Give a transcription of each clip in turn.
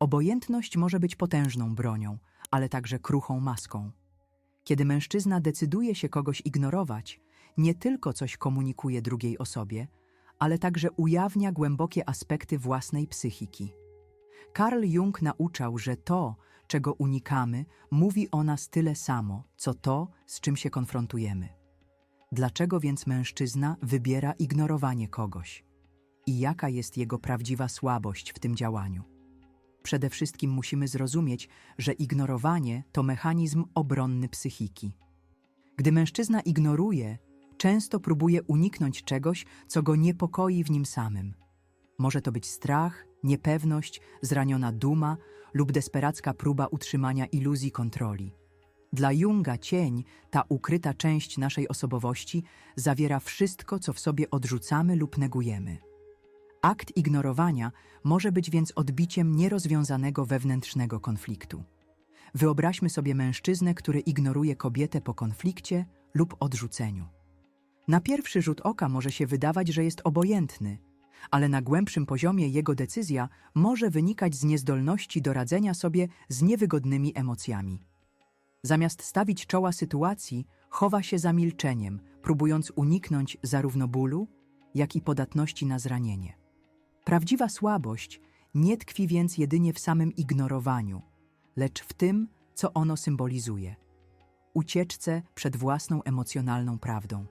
Obojętność może być potężną bronią, ale także kruchą maską. Kiedy mężczyzna decyduje się kogoś ignorować, nie tylko coś komunikuje drugiej osobie, ale także ujawnia głębokie aspekty własnej psychiki. Carl Jung nauczał, że to, czego unikamy, mówi o nas tyle samo, co to, z czym się konfrontujemy. Dlaczego więc mężczyzna wybiera ignorowanie kogoś? I jaka jest jego prawdziwa słabość w tym działaniu? Przede wszystkim musimy zrozumieć, że ignorowanie to mechanizm obronny psychiki. Gdy mężczyzna ignoruje, często próbuje uniknąć czegoś, co go niepokoi w nim samym. Może to być strach, niepewność, zraniona duma lub desperacka próba utrzymania iluzji kontroli. Dla Junga cień, ta ukryta część naszej osobowości, zawiera wszystko, co w sobie odrzucamy lub negujemy. Akt ignorowania może być więc odbiciem nierozwiązanego wewnętrznego konfliktu. Wyobraźmy sobie mężczyznę, który ignoruje kobietę po konflikcie lub odrzuceniu. Na pierwszy rzut oka może się wydawać, że jest obojętny, ale na głębszym poziomie jego decyzja może wynikać z niezdolności do radzenia sobie z niewygodnymi emocjami. Zamiast stawić czoła sytuacji, chowa się za milczeniem, próbując uniknąć zarówno bólu, jak i podatności na zranienie. Prawdziwa słabość nie tkwi więc jedynie w samym ignorowaniu, lecz w tym, co ono symbolizuje ucieczce przed własną emocjonalną prawdą.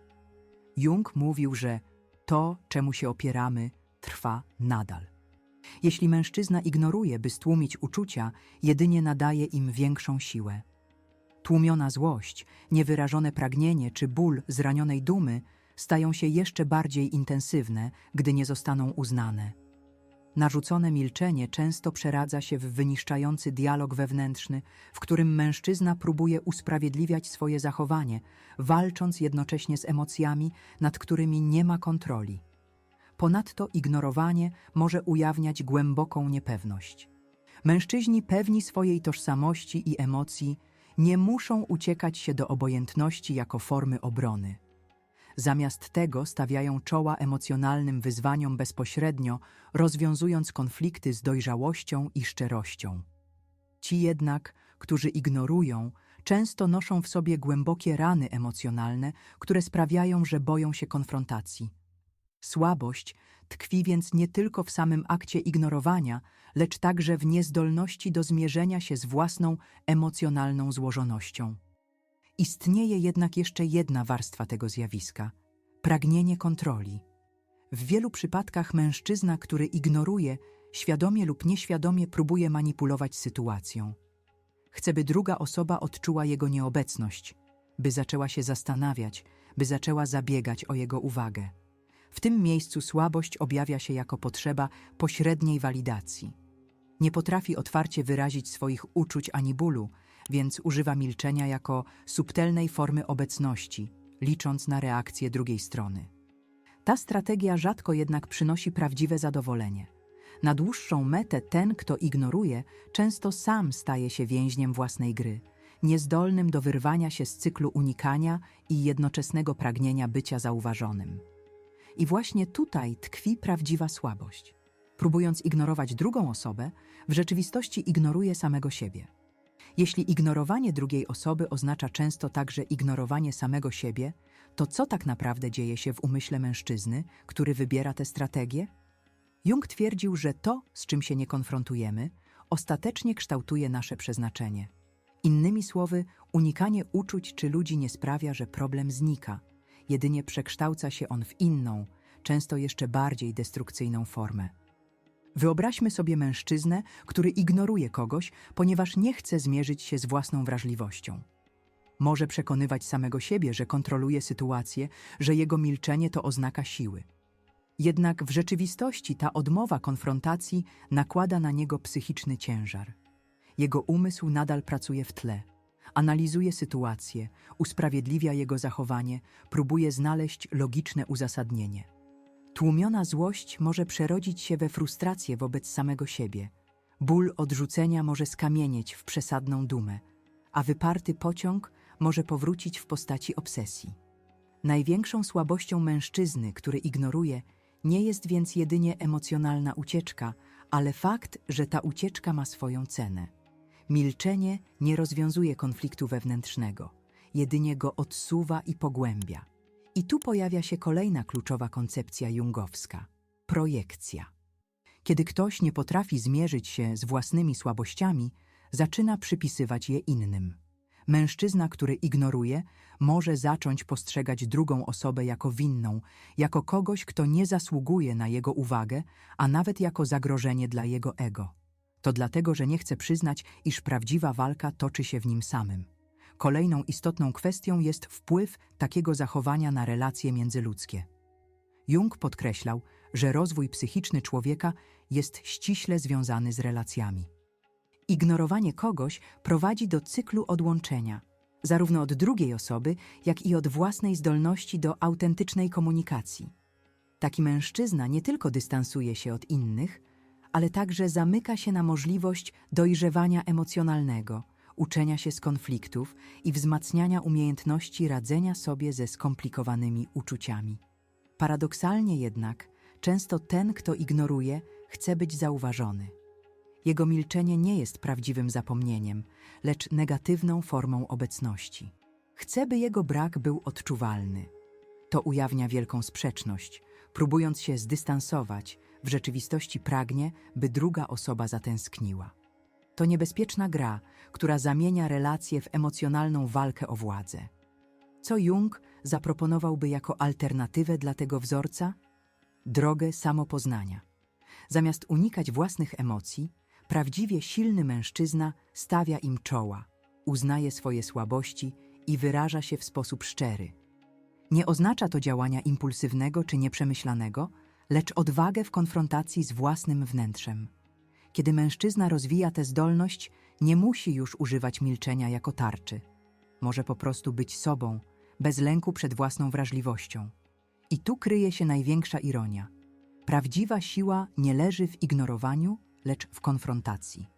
Jung mówił, że to, czemu się opieramy, trwa nadal. Jeśli mężczyzna ignoruje, by stłumić uczucia, jedynie nadaje im większą siłę. Tłumiona złość, niewyrażone pragnienie czy ból zranionej dumy stają się jeszcze bardziej intensywne, gdy nie zostaną uznane. Narzucone milczenie często przeradza się w wyniszczający dialog wewnętrzny, w którym mężczyzna próbuje usprawiedliwiać swoje zachowanie, walcząc jednocześnie z emocjami, nad którymi nie ma kontroli. Ponadto ignorowanie może ujawniać głęboką niepewność. Mężczyźni pewni swojej tożsamości i emocji nie muszą uciekać się do obojętności jako formy obrony. Zamiast tego stawiają czoła emocjonalnym wyzwaniom bezpośrednio, rozwiązując konflikty z dojrzałością i szczerością. Ci jednak, którzy ignorują, często noszą w sobie głębokie rany emocjonalne, które sprawiają, że boją się konfrontacji. Słabość tkwi więc nie tylko w samym akcie ignorowania, lecz także w niezdolności do zmierzenia się z własną emocjonalną złożonością. Istnieje jednak jeszcze jedna warstwa tego zjawiska pragnienie kontroli. W wielu przypadkach mężczyzna, który ignoruje, świadomie lub nieświadomie próbuje manipulować sytuacją. Chce, by druga osoba odczuła jego nieobecność, by zaczęła się zastanawiać, by zaczęła zabiegać o jego uwagę. W tym miejscu słabość objawia się jako potrzeba pośredniej walidacji. Nie potrafi otwarcie wyrazić swoich uczuć ani bólu, więc używa milczenia jako subtelnej formy obecności, licząc na reakcję drugiej strony. Ta strategia rzadko jednak przynosi prawdziwe zadowolenie. Na dłuższą metę ten, kto ignoruje, często sam staje się więźniem własnej gry, niezdolnym do wyrwania się z cyklu unikania i jednoczesnego pragnienia bycia zauważonym. I właśnie tutaj tkwi prawdziwa słabość. Próbując ignorować drugą osobę, w rzeczywistości ignoruje samego siebie. Jeśli ignorowanie drugiej osoby oznacza często także ignorowanie samego siebie, to co tak naprawdę dzieje się w umyśle mężczyzny, który wybiera tę strategię? Jung twierdził, że to, z czym się nie konfrontujemy, ostatecznie kształtuje nasze przeznaczenie. Innymi słowy, unikanie uczuć czy ludzi nie sprawia, że problem znika, jedynie przekształca się on w inną, często jeszcze bardziej destrukcyjną formę. Wyobraźmy sobie mężczyznę, który ignoruje kogoś, ponieważ nie chce zmierzyć się z własną wrażliwością. Może przekonywać samego siebie, że kontroluje sytuację, że jego milczenie to oznaka siły. Jednak w rzeczywistości ta odmowa konfrontacji nakłada na niego psychiczny ciężar. Jego umysł nadal pracuje w tle, analizuje sytuację, usprawiedliwia jego zachowanie, próbuje znaleźć logiczne uzasadnienie. Tłumiona złość może przerodzić się we frustrację wobec samego siebie. Ból odrzucenia może skamienieć w przesadną dumę, a wyparty pociąg może powrócić w postaci obsesji. Największą słabością mężczyzny, który ignoruje, nie jest więc jedynie emocjonalna ucieczka, Ale fakt, że ta ucieczka ma swoją cenę. Milczenie nie rozwiązuje konfliktu wewnętrznego, jedynie go odsuwa i pogłębia. I tu pojawia się kolejna kluczowa koncepcja jungowska projekcja. Kiedy ktoś nie potrafi zmierzyć się z własnymi słabościami, zaczyna przypisywać je innym. Mężczyzna, który ignoruje, może zacząć postrzegać drugą osobę jako winną, jako kogoś, kto nie zasługuje na jego uwagę, a nawet jako zagrożenie dla jego ego. To dlatego, że nie chce przyznać, iż prawdziwa walka toczy się w nim samym. Kolejną istotną kwestią jest wpływ takiego zachowania na relacje międzyludzkie. Jung podkreślał, że rozwój psychiczny człowieka jest ściśle związany z relacjami. Ignorowanie kogoś prowadzi do cyklu odłączenia, zarówno od drugiej osoby, jak i od własnej zdolności do autentycznej komunikacji. Taki mężczyzna nie tylko dystansuje się od innych, ale także zamyka się na możliwość dojrzewania emocjonalnego, uczenia się z konfliktów i wzmacniania umiejętności radzenia sobie ze skomplikowanymi uczuciami. Paradoksalnie jednak, często ten, kto ignoruje, chce być zauważony. Jego milczenie nie jest prawdziwym zapomnieniem, lecz negatywną formą obecności. Chce, by jego brak był odczuwalny. To ujawnia wielką sprzeczność. Próbując się zdystansować, w rzeczywistości pragnie, by druga osoba zatęskniła. To niebezpieczna gra, która zamienia relacje w emocjonalną walkę o władzę. Co Jung zaproponowałby jako alternatywę dla tego wzorca? Drogę samopoznania. Zamiast unikać własnych emocji, prawdziwie silny mężczyzna stawia im czoła, uznaje swoje słabości i wyraża się w sposób szczery. Nie oznacza to działania impulsywnego czy nieprzemyślanego, lecz odwagę w konfrontacji z własnym wnętrzem. Kiedy mężczyzna rozwija tę zdolność, nie musi już używać milczenia jako tarczy. Może po prostu być sobą, bez lęku przed własną wrażliwością. I tu kryje się największa ironia. Prawdziwa siła nie leży w ignorowaniu, lecz w konfrontacji.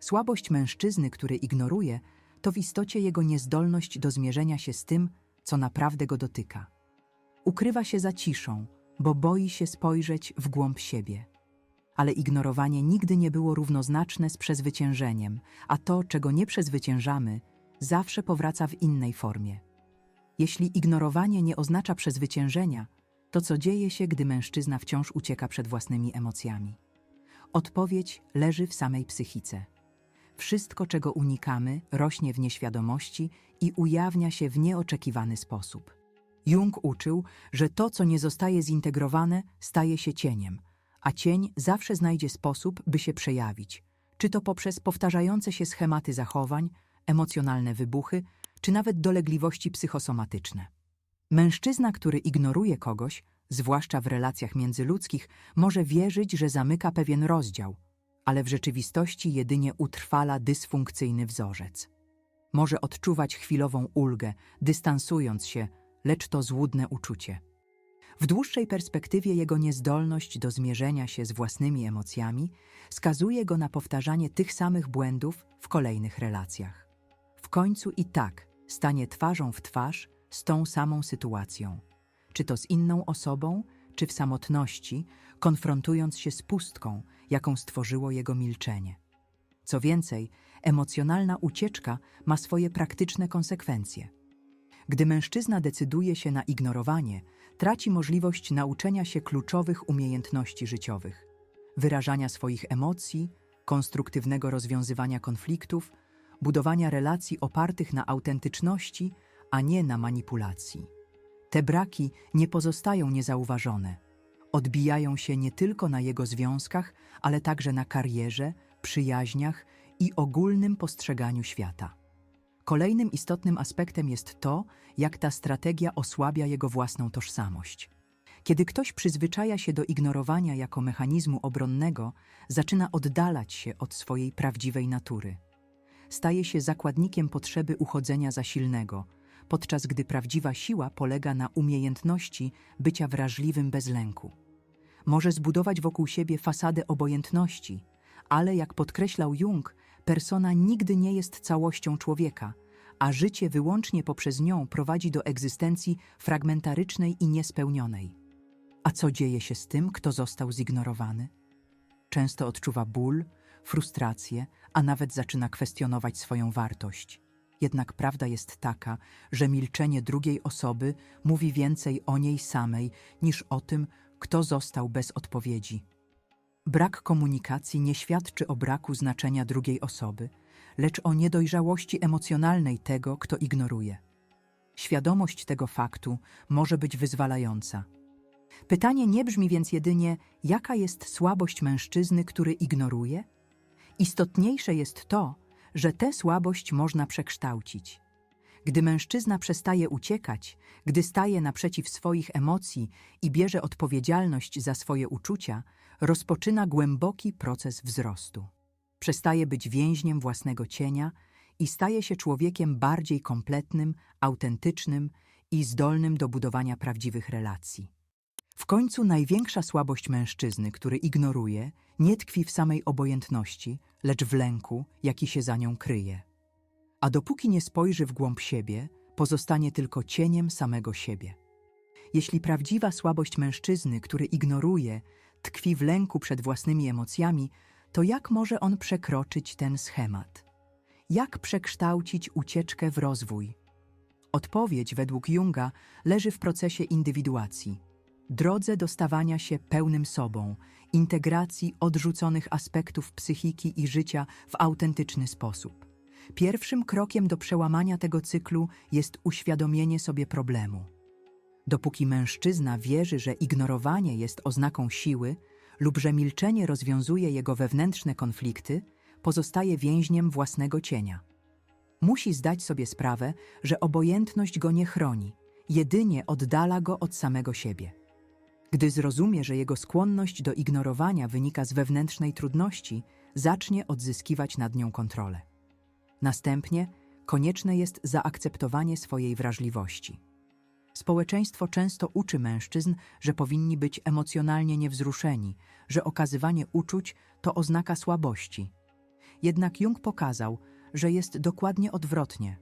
Słabość mężczyzny, który ignoruje, to w istocie jego niezdolność do zmierzenia się z tym, co naprawdę go dotyka. Ukrywa się za ciszą, bo boi się spojrzeć w głąb siebie. Ale ignorowanie nigdy nie było równoznaczne z przezwyciężeniem, a to, czego nie przezwyciężamy, zawsze powraca w innej formie. Jeśli ignorowanie nie oznacza przezwyciężenia, to co dzieje się, gdy mężczyzna wciąż ucieka przed własnymi emocjami? Odpowiedź leży w samej psychice. Wszystko, czego unikamy, rośnie w nieświadomości i ujawnia się w nieoczekiwany sposób. Jung uczył, że to, co nie zostaje zintegrowane, staje się cieniem, a cień zawsze znajdzie sposób, by się przejawić, czy to poprzez powtarzające się schematy zachowań, emocjonalne wybuchy, czy nawet dolegliwości psychosomatyczne. Mężczyzna, który ignoruje kogoś, zwłaszcza w relacjach międzyludzkich, może wierzyć, że zamyka pewien rozdział, ale w rzeczywistości jedynie utrwala dysfunkcyjny wzorzec. Może odczuwać chwilową ulgę, dystansując się, lecz to złudne uczucie. W dłuższej perspektywie jego niezdolność do zmierzenia się z własnymi emocjami skazuje go na powtarzanie tych samych błędów w kolejnych relacjach. W końcu i tak stanie twarzą w twarz z tą samą sytuacją, czy to z inną osobą, czy w samotności, konfrontując się z pustką, jaką stworzyło jego milczenie. Co więcej, emocjonalna ucieczka ma swoje praktyczne konsekwencje. Gdy mężczyzna decyduje się na ignorowanie, traci możliwość nauczenia się kluczowych umiejętności życiowych, wyrażania swoich emocji, konstruktywnego rozwiązywania konfliktów, budowania relacji opartych na autentyczności, a nie na manipulacji. Te braki nie pozostają niezauważone. Odbijają się nie tylko na jego związkach, ale także na karierze, przyjaźniach i ogólnym postrzeganiu świata. Kolejnym istotnym aspektem jest to, jak ta strategia osłabia jego własną tożsamość. Kiedy ktoś przyzwyczaja się do ignorowania jako mechanizmu obronnego, zaczyna oddalać się od swojej prawdziwej natury. Staje się zakładnikiem potrzeby uchodzenia za silnego, podczas gdy prawdziwa siła polega na umiejętności bycia wrażliwym bez lęku. Może zbudować wokół siebie fasadę obojętności, ale jak podkreślał Jung, persona nigdy nie jest całością człowieka, a życie wyłącznie poprzez nią prowadzi do egzystencji fragmentarycznej i niespełnionej. A co dzieje się z tym, kto został zignorowany? często odczuwa ból, frustrację, a nawet zaczyna kwestionować swoją wartość. Jednak prawda jest taka, że milczenie drugiej osoby mówi więcej o niej samej niż o tym, kto został bez odpowiedzi. Brak komunikacji nie świadczy o braku znaczenia drugiej osoby, lecz o niedojrzałości emocjonalnej tego, kto ignoruje. Świadomość tego faktu może być wyzwalająca. Pytanie nie brzmi więc jedynie, jaka jest słabość mężczyzny, który ignoruje? Istotniejsze jest to, że tę słabość można przekształcić. Gdy mężczyzna przestaje uciekać, gdy staje naprzeciw swoich emocji i bierze odpowiedzialność za swoje uczucia, rozpoczyna głęboki proces wzrostu. Przestaje być więźniem własnego cienia i staje się człowiekiem bardziej kompletnym, autentycznym i zdolnym do budowania prawdziwych relacji. W końcu największa słabość mężczyzny, który ignoruje, nie tkwi w samej obojętności, lecz w lęku, jaki się za nią kryje. A dopóki nie spojrzy w głąb siebie, pozostanie tylko cieniem samego siebie. Jeśli prawdziwa słabość mężczyzny, który ignoruje, tkwi w lęku przed własnymi emocjami, to jak może on przekroczyć ten schemat? Jak przekształcić ucieczkę w rozwój? Odpowiedź według Junga leży w procesie indywiduacji, drodze do stawania się pełnym sobą, integracji odrzuconych aspektów psychiki i życia w autentyczny sposób. Pierwszym krokiem do przełamania tego cyklu jest uświadomienie sobie problemu. Dopóki mężczyzna wierzy, że ignorowanie jest oznaką siły lub że milczenie rozwiązuje jego wewnętrzne konflikty, pozostaje więźniem własnego cienia. Musi zdać sobie sprawę, że obojętność go nie chroni, jedynie oddala go od samego siebie. Gdy zrozumie, że jego skłonność do ignorowania wynika z wewnętrznej trudności, zacznie odzyskiwać nad nią kontrolę. Następnie konieczne jest zaakceptowanie swojej wrażliwości. Społeczeństwo często uczy mężczyzn, że powinni być emocjonalnie niewzruszeni, że okazywanie uczuć to oznaka słabości. Jednak Jung pokazał, że jest dokładnie odwrotnie.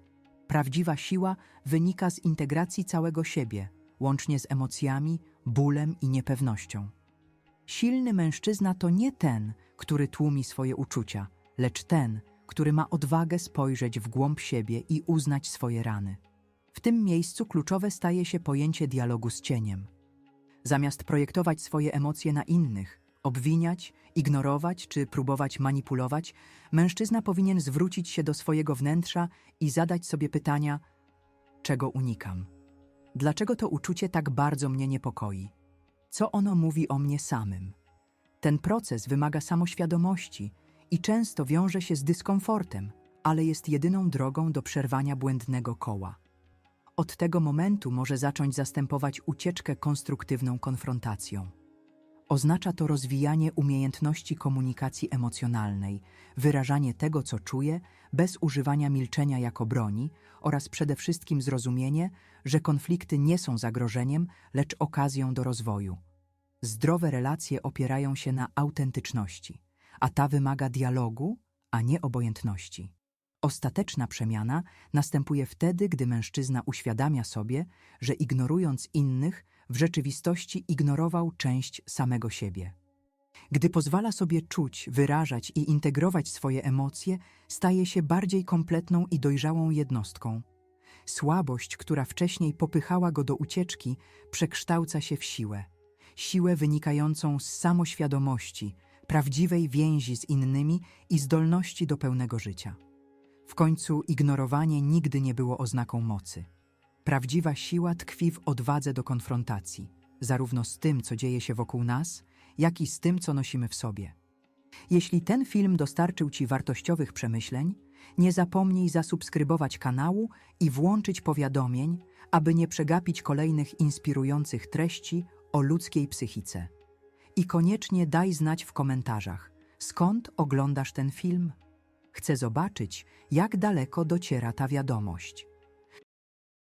Prawdziwa siła wynika z integracji całego siebie, łącznie z emocjami, bólem i niepewnością. Silny mężczyzna to nie ten, który tłumi swoje uczucia, lecz ten, który ma odwagę spojrzeć w głąb siebie i uznać swoje rany. W tym miejscu kluczowe staje się pojęcie dialogu z cieniem. Zamiast projektować swoje emocje na innych, obwiniać, ignorować czy próbować manipulować, mężczyzna powinien zwrócić się do swojego wnętrza i zadać sobie pytania: czego unikam? Dlaczego to uczucie tak bardzo mnie niepokoi? Co ono mówi o mnie samym? Ten proces wymaga samoświadomości i często wiąże się z dyskomfortem, ale jest jedyną drogą do przerwania błędnego koła. Od tego momentu może zacząć zastępować ucieczkę konstruktywną konfrontacją. Oznacza to rozwijanie umiejętności komunikacji emocjonalnej, wyrażanie tego, co czuje, bez używania milczenia jako broni oraz przede wszystkim zrozumienie, że konflikty nie są zagrożeniem, lecz okazją do rozwoju. Zdrowe relacje opierają się na autentyczności, a ta wymaga dialogu, a nie obojętności. Ostateczna przemiana następuje wtedy, gdy mężczyzna uświadamia sobie, że ignorując innych, w rzeczywistości ignorował część samego siebie. Gdy pozwala sobie czuć, wyrażać i integrować swoje emocje, staje się bardziej kompletną i dojrzałą jednostką. Słabość, która wcześniej popychała go do ucieczki, przekształca się w siłę. Siłę wynikającą z samoświadomości, prawdziwej więzi z innymi i zdolności do pełnego życia. W końcu ignorowanie nigdy nie było oznaką mocy. Prawdziwa siła tkwi w odwadze do konfrontacji, zarówno z tym, co dzieje się wokół nas, jak i z tym, co nosimy w sobie. Jeśli ten film dostarczył Ci wartościowych przemyśleń, nie zapomnij zasubskrybować kanału i włączyć powiadomień, aby nie przegapić kolejnych inspirujących treści o ludzkiej psychice. I koniecznie daj znać w komentarzach, skąd oglądasz ten film. Chcę zobaczyć, jak daleko dociera ta wiadomość.